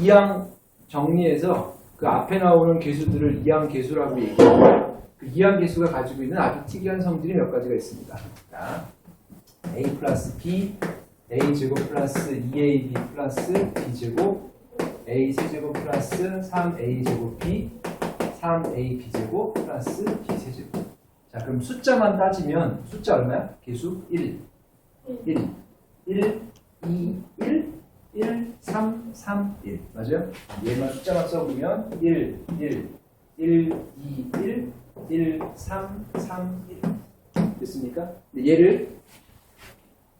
이항 정리해서 그 앞에 나오는 개수들을 이항 개수라고 얘기해요. 그 이항 개수가 가지고 있는 아주 특이한 성질이 몇 가지가 있습니다. 자, a 플러스 b, a 제곱 플러스 2ab 플러스 b 제곱, a 세제곱 플러스 3a 제곱 b, 3a b 제곱 플러스 b 세제곱. 자, 그럼 숫자만 따지면 숫자 얼마야? 개수 1. 1. 1, 2, 1, 1, 3, 3, 1. 맞아요? 얘만 숫자만 써보면 1, 1, 1, 2, 1, 1, 3, 3, 1. 됐습니까? 얘를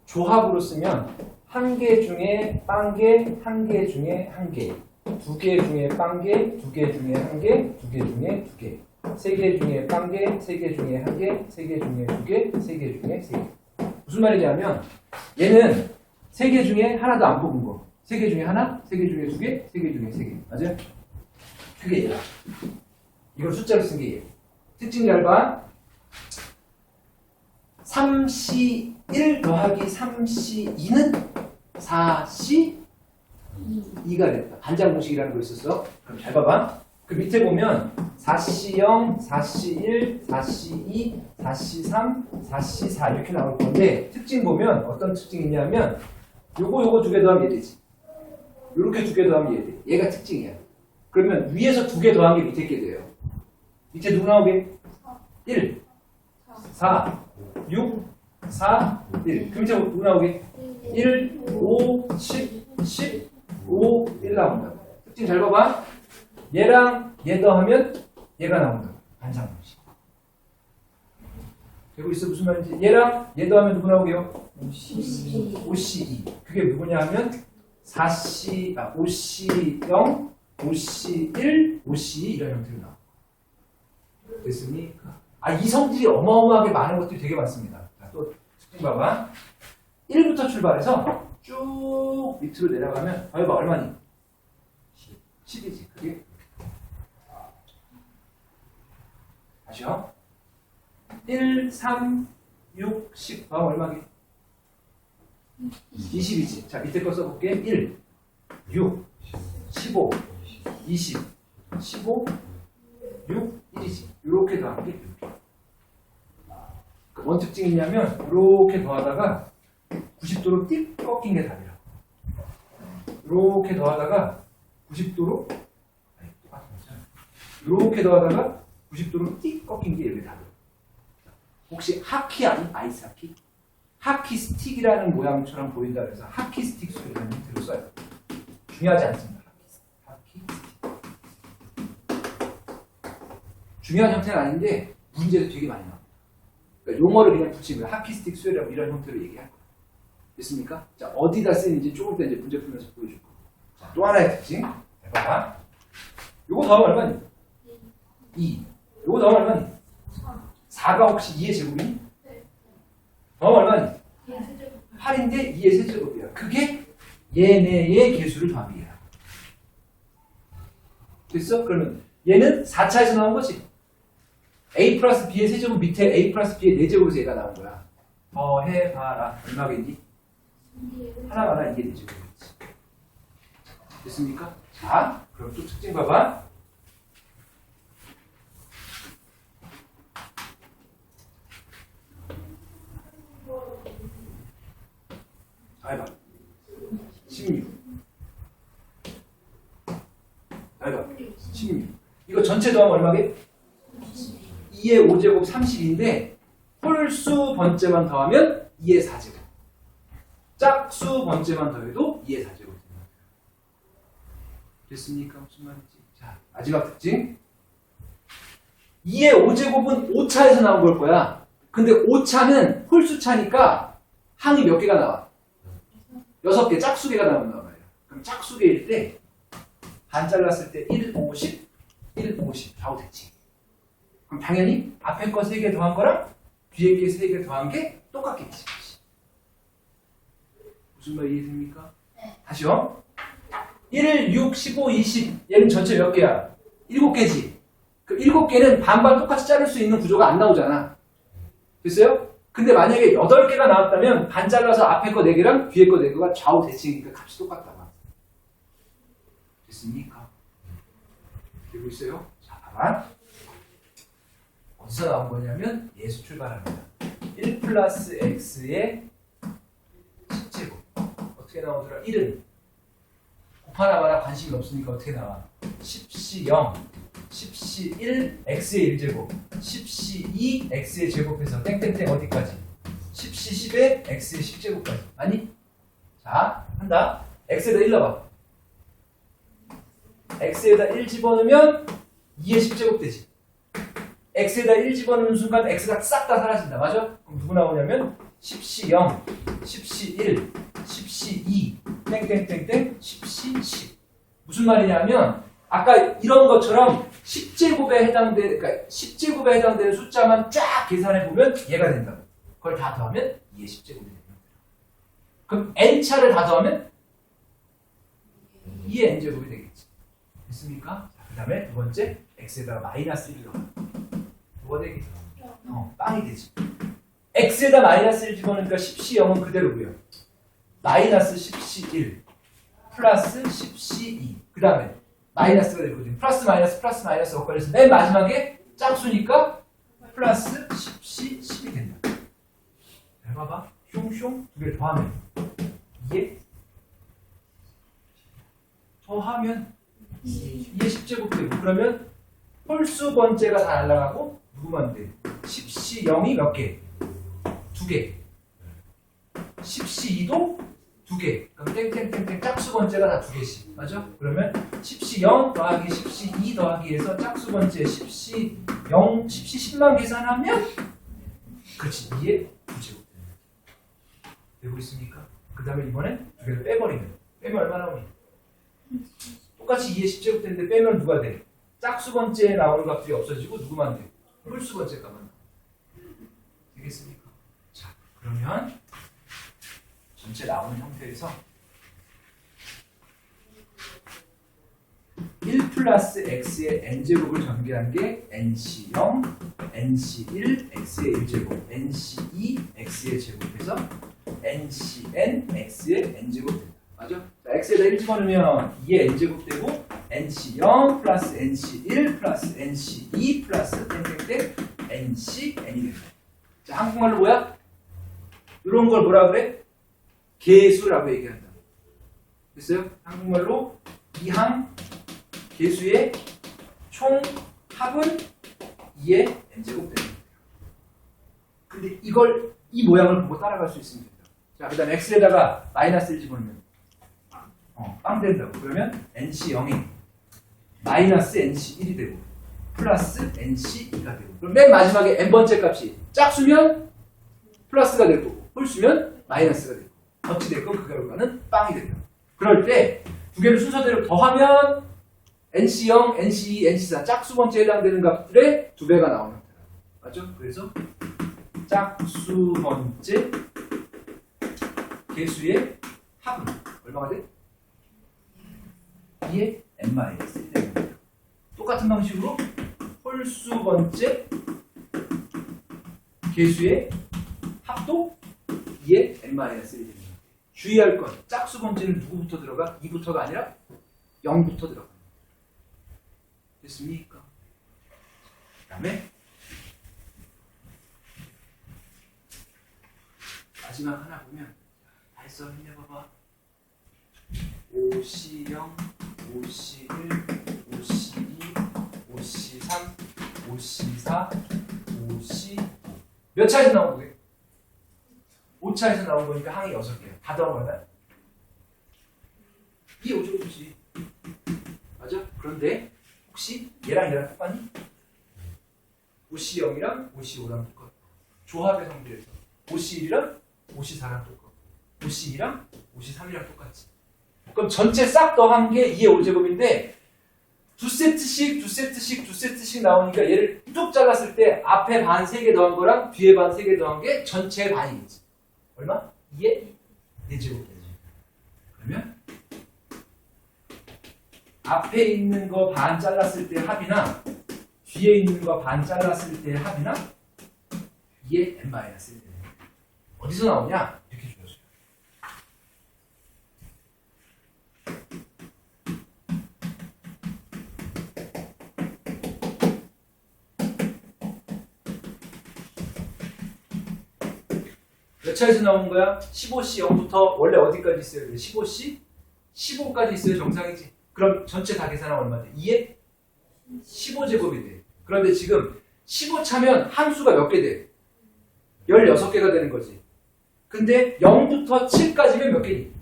조합으로 쓰면 한 개 중에 빵 개, 한 개 중에 한 개, 두 개 중에 빵 개, 두 개 중에 한 개, 두 개 중에 두 개, 세 개 중에 빵 개, 세 개 중에 한 개, 세 개 중에 두 개, 세 개 중에 세 개. 무슨 말이냐면 얘는 세 개 중에 하나도 안 뽑은 거. 세 개 중에 하나, 세 개 중에 두 개, 세 개 중에 세 개. 맞아요? 그게 얘야. 이걸 숫자로 쓴 게 얘. 특징 잘 봐. 3C 1 더하기 3C 2는 4C 2가 됐다. 반장 공식이라는 거 있었어. 그럼 잘 봐봐. 그 밑에 보면 4C 0, 4C 1, 4C 2, 4C 3, 4C 4 이렇게 나올 건데 특징 보면 어떤 특징이 있냐면 요거 요거 두 개 더하면 얘 되지. 요렇게 두 개 더하면 얘 돼. 얘가 특징이야. 그러면 위에서 두 개 더한 게 밑에 게 돼요. 밑에 누구 나오게? 1, 4, 6, 4, 1. 그 밑에 누구 나오게? 1, 5, 10, 10, 5, 1 나온다. 특징 잘 봐봐. 얘랑 얘 더하면 얘가 나온다. 반상 공식. 되고 있어 무슨 말인지. 얘랑 얘 더하면 누구 나오게요? 5C2. 그게 누구냐 하면 4C, 아, 5C0, 5C1, 5C2 이런 형태로 나와. 됐습니까? 아, 이 성질이 어마어마하게 많은 것들이 되게 많습니다. 자, 또 특징 봐봐. 1부터 출발해서 쭉 밑으로 내려가면 봐봐 얼마니? 10이지. 그게 다시요. 1, 3, 6, 10. 봐봐 얼마게? 20이지. 자, 밑에 거 써볼게. 1, 6, 15, 20, 15, 6, 1이지. 이렇게 더한 게 이렇게. 그 뭔 특징이 있냐면 이렇게 더하다가 90도로 띡 꺾인 게 답이라고. 이렇게 더하다가 90도로 아니, 똑같은 거잖아. 이렇게 더하다가 90도로 띡 꺾인 게 이렇게 답이라고. 혹시 하키 아니? 아이스 하키? 하키 스틱이라는 모양처럼 보인다 그래서 하키 스틱 소리라는 형태로 써요. 중요하지 않습니다. 하키 스틱. 중요한 형태는 아닌데 문제도 되게 많이 나옵니다. 그러니까 용어를 그냥 붙이면 하키 스틱 수열이라고 이런 형태로 얘기할 거예요. 됐습니까? 자, 어디다 쓰는지 조금 이따 이제 문제 풀면서 보여줄 거예요. 자, 또 하나의 특징. 해봐. 요거 더하면 얼마니? 2. 요거 더하면 얼마니? 4가 혹시 2의 제곱이니? 더하면 얼마니? 8인데 2의 세제곱이야. 그게 얘네의 개수를 더하기야. 됐어? 그러면 얘는 4차에서 나온 거지. a 플러스 b의 세제곱 밑에 a 플러스 b의 4제곱에서 얘가 나온 거야. 더 해봐라. 얼마겠니? 하나마다 이게 4제곱이지. 됐습니까? 자, 그럼 또 특징 봐봐. 자, 해봐. 16. 자, 해봐. 16. 이거 전체 더하면 얼마게? 2의 5제곱 30인데 홀수 번째만 더하면 2의 4제곱. 짝수 번째만 더해도 2의 4제곱. 됐습니까? 무슨 말인지. 자, 마지막 특징. 2의 5제곱은 5차에서 나온 걸 거야. 근데 5차는 홀수차니까 항이 몇 개가 나와? 6개, 짝수개가 나온단 말이야. 그럼 짝수개일 때 반 잘랐을 때 1, 50, 1, 50 좌우 대칭. 그럼 당연히 앞에 거 3개 더한 거랑 뒤에 게 3개 더한 게 똑같겠지. 무슨 말 이해됩니까? 다시요. 1, 6, 15, 20. 얘는 전체 몇 개야? 7개지. 그 7개는 반반 똑같이 자를 수 있는 구조가 안 나오잖아. 됐어요? 근데 만약에 8개가 나왔다면 반 잘라서 앞에 거 4개랑 뒤에 거 4개가 좌우 대칭이니까 값이 똑같다. 됐습니까? 되고 있어요? 자, 봐봐. 어디서 나온 거냐면 예수 출발합니다. 1 플러스 x의 10제곱. 어떻게 나오더라? 1은 곱하나 마나 관심이 없으니까 어떻게 나와? 10c 0, 10c 1, x의 1제곱, 10c 2, x의 제곱해서 땡땡땡 어디까지? 10c 10에 x의 10제곱까지. 아니? 자, 한다. x에다 1 넣어봐. X에다 1 집어넣으면 2의 10제곱 되지. x에다 1 집어넣는 순간 x가 싹 다 사라진다. 맞아? 그럼 누구 나오냐면 10c 0, 10c 1, 10c 2, 땡땡땡땡 10c 10. 무슨 말이냐면 아까 이런 것처럼 10제곱에 해당되는 그러니까 10제곱에 해당되는 숫자만 쫙 계산해 보면 얘가 된다고. 그걸 다 더하면 2의 10제곱이 됩니다. 그럼 n차를 다 더하면 2의 n제곱이 되겠지. 됐습니까? 그 다음에 두 번째 x에다가 마이너스 1을 넣어. 뭐가 되겠어? 어, 빵이 되지. x에다 마이너스 1 집어넣으니까 10c 0은 그대로고요. 마이너스 10c 1 플러스 10c 2. 그 다음에 마이너스가 되거든요. 플러스 마이너스 플러스 마이너스 엇갈려서 맨 마지막에 짝수니까 플러스 10c 10이 된다. 잘 봐봐. 숑숑 두 개를 더하면 이게 더하면 2의 10제곱 되고 그러면 홀수 번째가 다 날라가고 누구만 돼? 10c 0이 몇 개? 두 개. 10c 2도 두 개. 그럼 땡땡땡땡 짝수 번째가 다 두 개씩. 맞아? 그러면 10c 0 더하기 10c 2 더하기 해서 짝수 번째 10c 0, 10c 10만 계산하면 그렇지. 2의 9제곱. 되고 있습니까? 그 다음에 이번엔 두 개를 빼버리면 빼면 얼마 나 오니? 똑같이 2의 10제곱 되는데 빼면 누가 돼? 짝수 번째에 나오는 값들이 없어지고 누구만 돼? 홀수 번째 값만. 되겠습니까? 자, 그러면 전체 나오는 형태에서 1 플러스 x의 n제곱을 전개한 게 nc0, nc1, x의 1제곱, nc2, x의 제곱해서 ncn, x의 n제곱 된다. 맞아? 자, x에다 1 집어넣으면 2의 n제곱 되고 nc0 플러스 nc1 플러스 nc2 플러스 땡땡땡 ncn이 된다. 자, 한국말로 뭐야? 이런 걸 뭐라 그래? 개수라고 얘기한다. 됐어요? 한국말로 이항 개수의 총 합은 2의 n제곱 됩니다. 근데 이걸 이 모양을 보고 따라갈 수 된다. 자, 그 다음 x에다가 마이너스 1 집어넣으면 어, 빵 된다고. 그러면 nc0이 마이너스 nc1이 되고 플러스 nc2가 되고 그럼 맨 마지막에 n번째 값이 짝수면 플러스가 될 거고 홀수면 마이너스가 되고 어찌 됐건 그 결과는 빵이 된다. 그럴 때 두 개를 순서대로 더하면 nc0, nc2, nc4 짝수 번째에 해당되는 값들의 두 배가 나오는 거다. 맞죠? 그래서 짝수 번째 개수의 합은 얼마가 돼? 2의 n-1이 됩니다. 똑같은 방식으로 홀수 번째 개수의 합도 2의 n-1이 됩니다. 주의할 건 짝수 번째는 누구부터 들어가? 2부터가 아니라 0부터 들어가. 됐습니까? 그 다음에 마지막 하나 보면 다 했어 힘내봐봐 5C0 5C1 5C2 5C3 5C4 5C5 몇 차에서 나온 거예요? 5차에서 나온 거니까 항이 6개야 다 거다 이게 5제곱이지. 맞아? 그런데 혹시 얘랑 얘랑 똑같니? 5C0이랑 5C5랑 똑같고 조합의 성질에서 5C1이랑 5C4랑 똑같고 5C2랑 5C3이랑 똑같지 그럼 전체 싹 더한 게 2의 5제곱인데 두 세트씩 두 세트씩 두 세트씩 나오니까 얘를 뚝 잘랐을 때 앞에 반 3개 더한 거랑 뒤에 반 3개 더한 게 전체 반이겠지 얼마? 2의 4제곱 되지 그러면 앞에 있는 거 반 잘랐을 때 합이나 뒤에 있는 거 반 잘랐을 때 합이나 2의 n-1 어디서 나오냐? 몇 차에서 나온 거야? 15C 0부터 원래 어디까지 있어요? 15C? 15까지 있어요 정상이지. 그럼 전체 다 계산하면 얼마 돼? 2에 15제곱이 돼. 그런데 지금 15 차면 함수가 몇 개 돼? 16개가 되는 거지. 근데 0부터 7까지면 몇 개니?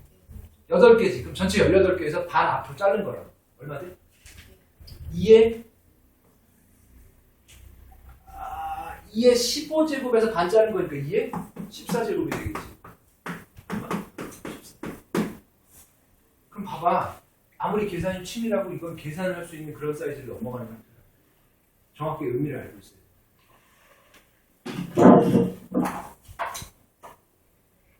8개지. 그럼 전체 18개에서 반 앞으로 자른 거야. 얼마 돼? 2에 아, 2에 15제곱에서 반 자른 거니까 2에 14제곱이 되겠지. 얼마? 14. 그럼 봐봐. 아무리 계산이 취미라고 이건 계산을 할 수 있는 그런 사이즈를 넘어가는 거야. 정확히 의미를 알고 있어요.